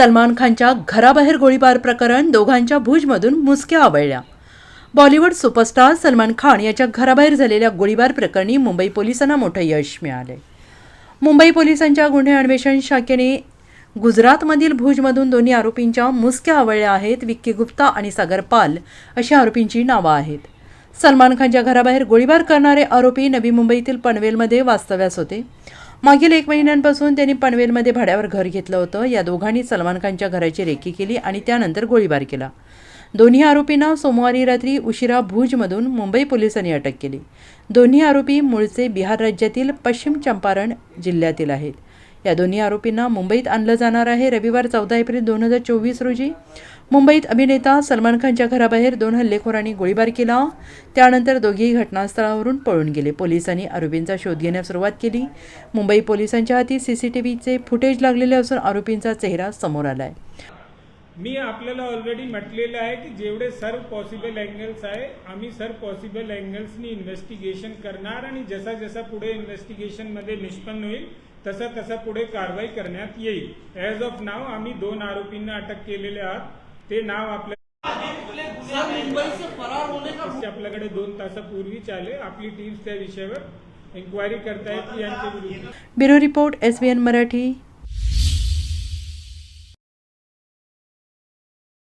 सलमान खानच्या घराबाहेर गोळीबार प्रकरण दोघांच्या भुजमधून मुसक्या आवळल्या. बॉलिवूड सुपरस्टार सलमान खान याच्या घराबाहेर झालेल्या गोळीबार प्रकरणी मुंबई पोलिसांना मोठं यश मिळाले. मुंबई पोलिसांच्या गुन्हे अन्वेषण शाखेने गुजरातमधील भुजमधून दोन्ही आरोपींच्या मुसक्या आवळल्या आहेत विक्की गुप्ता आणि सागर पाल अशी आरोपींची नावं आहेत. सलमान खानच्या घराबाहेर गोळीबार करणारे आरोपी नवी मुंबईतील पनवेलमध्ये वास्तव्यास होते. मागील एक महिन्यांपासून त्यांनी पनवेलमध्ये भाड्यावर घर घेतलं होतं. या दोघांनी सलमान खानच्या घराची रेकी केली आणि त्यानंतर गोळीबार केला. दोन्ही आरोपींना सोमवारी रात्री उशिरा भुजमधून मुंबई पोलिसांनी अटक केली. दोन्ही आरोपी मूळचे बिहार राज्यातील पश्चिम चंपारण जिल्ह्यातील आहेत. या दोन्ही आरोपींना मुंबईत आणलं जाणार आहे रविवार चौदा एप्रिल दोन हजार चोवीस रोजी. मुंबईत अभिनेता सलमान खानच्या घराबाहेर दोन हल्लेखोरांनी गोळीबार केला. त्यानंतर दोघेही घटनास्थळावरून पळून गेले. पोलिसांनी आरोपींचा शोध घेण्यास सुरुवात केली. मुंबई पोलिसांच्या हाती सीसीटीव्हीचे फुटेज लागलेले असून आरोपींचा चेहरा समोर आला आहे मी आपल्याला ऑलरेडी म्हटलेलं आहे की जेवढे सर्व पॉसिबल अँगल्स आहे आम्ही सर्व पॉसिबल अँगल्सनी इन्व्हेस्टिगेशन करणार आणि जसा जसा पुढे इन्व्हेस्टिगेशनमध्ये निष्पन्न होईल तसा तसा पुढे कारवाई करण्यात येईल. ॲज ऑफ नाव आम्ही दोन आरोपींना अटक केलेले आहात. ते नाव आपल्या आपल्याकडे दोन तासापूर्वीच आले. आपली टीम्स त्या विषयावर इन्क्वायरी करतायत यांच्या bureau report S B N Marathi.